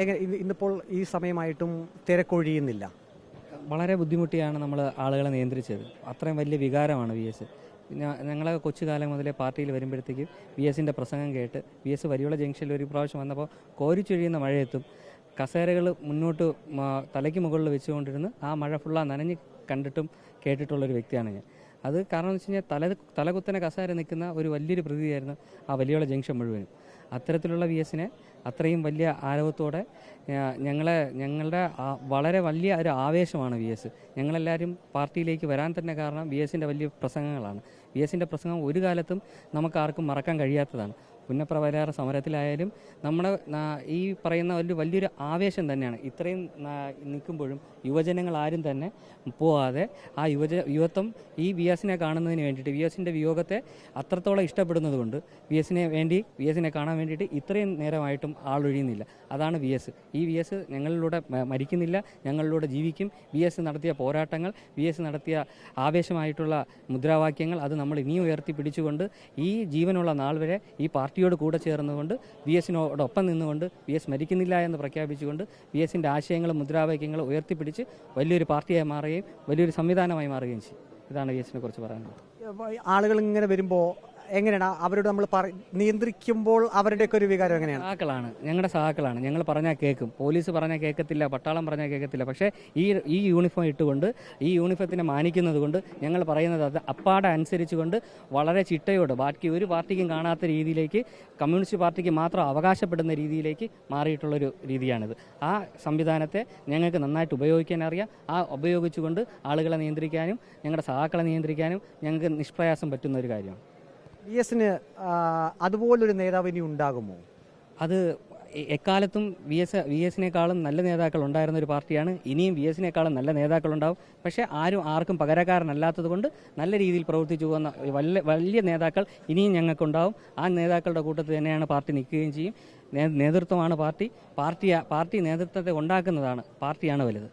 എങ്ങനെ ഇന്ന് ഇന്നിപ്പോൾ ഈ സമയമായിട്ടും തിരക്കൊഴിയുന്നില്ല? വളരെ ബുദ്ധിമുട്ടിയാണ് നമ്മൾ ആളുകളെ നിയന്ത്രിച്ചത്. അത്രയും വലിയ വികാരമാണ് വി എസ് ഞങ്ങളെ കൊച്ചുകാലം മുതലേ പാർട്ടിയിൽ വരുമ്പോഴത്തേക്കും വി എസിന്റെ പ്രസംഗം കേട്ട് വി എസ് വരിയുള്ള ജംഗ്ഷനിൽ ഒരു പ്രാവശ്യം വന്നപ്പോൾ കോരിച്ചൊഴിയുന്ന മഴയെത്തും കസേരകൾ മുന്നോട്ട് തലയ്ക്ക് മുകളിൽ വെച്ചുകൊണ്ടിരുന്ന് ആ മഴ ഫുള്ളാ നനഞ്ഞ് കണ്ടിട്ടും കേട്ടിട്ടുള്ള ഒരു വ്യക്തിയാണ് ഞാൻ. അത് കാരണം എന്ന് വെച്ച് കഴിഞ്ഞാൽ തല തലകുത്തനെ കസാര നിൽക്കുന്ന ഒരു വലിയൊരു പ്രതിയായിരുന്നു ആ വലിയുള്ള ജംഗ്ഷൻ മുഴുവനും. അത്തരത്തിലുള്ള വി എസിനെ അത്രയും വലിയ ആരവത്തോടെ ഞങ്ങളെ ഞങ്ങളുടെ വളരെ വലിയ ഒരു ആവേശമാണ് വി എസ് ഞങ്ങളെല്ലാവരും പാർട്ടിയിലേക്ക് വരാൻ തന്നെ കാരണം വി എസിന്റെ വലിയ പ്രസംഗങ്ങളാണ്. വി എസിന്റെ പ്രസംഗം ഒരു കാലത്തും നമുക്ക് ആർക്കും മറക്കാൻ കഴിയാത്തതാണ്. പുന്നപ്രവരാറ സമരത്തിലായാലും നമ്മുടെ ഈ പറയുന്ന ഒരു വലിയൊരു ആവേശം തന്നെയാണ്. ഇത്രയും നിൽക്കുമ്പോഴും യുവജനങ്ങൾ ആരും തന്നെ പോവാതെ ആ യുവജ യുവത്വം ഈ വി എസിനെ കാണുന്നതിന് വേണ്ടിയിട്ട് വി എസിന്റെ വിയോഗത്തെ അത്രത്തോളം ഇഷ്ടപ്പെടുന്നത് കൊണ്ട് വി എസിനെ വേണ്ടി വി എസിനെ കാണാൻ വേണ്ടിയിട്ട് ഇത്രയും നേരമായിട്ടും ആളൊഴിയുന്നില്ല അതാണ് വി എസ് ഈ വി എസ് ഞങ്ങളിലൂടെ മരിക്കുന്നില്ല ഞങ്ങളിലൂടെ ജീവിക്കും വി എസ് നടത്തിയ പോരാട്ടങ്ങൾ വി എസ് നടത്തിയ ആവേശമായിട്ടുള്ള മുദ്രാവാക്യങ്ങൾ അത് നമ്മൾ ഇനിയും ഉയർത്തി പിടിച്ചുകൊണ്ട് ഈ ജീവനുള്ള നാൾ വരെ ഈ പാർട്ടിയോട് കൂടെ ചേർന്നുകൊണ്ട് വി എസിനോടൊപ്പം നിന്നുകൊണ്ട് വി എസ് മരിക്കുന്നില്ല എന്ന് പ്രഖ്യാപിച്ചുകൊണ്ട് വി എസിന്റെ ആശയങ്ങളും മുദ്രാവാക്യങ്ങളും ഉയർത്തിപ്പിടിച്ച് വലിയൊരു പാർട്ടിയായി മാറുകയും വലിയൊരു സംവിധാനമായി മാറുകയും ചെയ്യും. ഇതാണ് കേസിനെ കുറിച്ച് പറയാനുള്ളത്. ആളുകൾ ഇങ്ങനെ വരുമ്പോൾ എങ്ങനെയാണ്? അവരോട് നമ്മൾ നിയന്ത്രിക്കുമ്പോൾ അവരുടെയൊക്കെ ഒരു വികാരം എങ്ങനെയാണ്? സഹാക്കളാണ്. ഞങ്ങളുടെ സഹാക്കളാണ്. ഞങ്ങൾ പറഞ്ഞാൽ കേൾക്കും പോലീസ് പറഞ്ഞാൽ കേൾക്കത്തില്ല പട്ടാളം പറഞ്ഞാൽ കേൾക്കത്തില്ല പക്ഷേ ഈ ഈ യൂണിഫോം ഇട്ടുകൊണ്ട് ഈ യൂണിഫോത്തിനെ മാനിക്കുന്നത് കൊണ്ട് ഞങ്ങൾ പറയുന്നത് അത് അപ്പാടെ അനുസരിച്ചുകൊണ്ട് വളരെ ചിട്ടയോട് ബാക്കി ഒരു പാർട്ടിക്കും കാണാത്ത രീതിയിലേക്ക് കമ്മ്യൂണിസ്റ്റ് പാർട്ടിക്ക് മാത്രം അവകാശപ്പെടുന്ന രീതിയിലേക്ക് മാറിയിട്ടുള്ളൊരു രീതിയാണിത്. ആ സംവിധാനത്തെ ഞങ്ങൾക്ക് നന്നായിട്ട് ഉപയോഗിക്കാൻ അറിയാം. ആ ഉപയോഗിച്ചുകൊണ്ട് ആളുകളെ നിയന്ത്രിക്കാനും ഞങ്ങളുടെ സഹാക്കളെ നിയന്ത്രിക്കാനും ഞങ്ങൾക്ക് നിഷ്പ്രയാസം പറ്റുന്ന ഒരു കാര്യമാണ്. വി എസിന് അതുപോലൊരു നേതാവ് ഇനി ഉണ്ടാകുമോ? അത് എക്കാലത്തും വി എസ് വി എസിനേക്കാളും നല്ല നേതാക്കൾ ഉണ്ടായിരുന്ന ഒരു പാർട്ടിയാണ്. ഇനിയും വി എസിനേക്കാളും നല്ല നേതാക്കളുണ്ടാവും പക്ഷേ ആരും ആർക്കും പകരക്കാരനല്ലാത്തത് കൊണ്ട് നല്ല രീതിയിൽ പ്രവർത്തിച്ചു പോകുന്ന വലിയ വലിയ നേതാക്കൾ ഇനിയും ഞങ്ങൾക്കുണ്ടാവും. ആ നേതാക്കളുടെ കൂട്ടത്തിൽ തന്നെയാണ് പാർട്ടി നിൽക്കുകയും ചെയ്യും. നേതൃത്വമാണ് പാർട്ടി. പാർട്ടി പാർട്ടി നേതൃത്വത്തെ ഉണ്ടാക്കുന്നതാണ്. പാർട്ടിയാണ് വലുത്.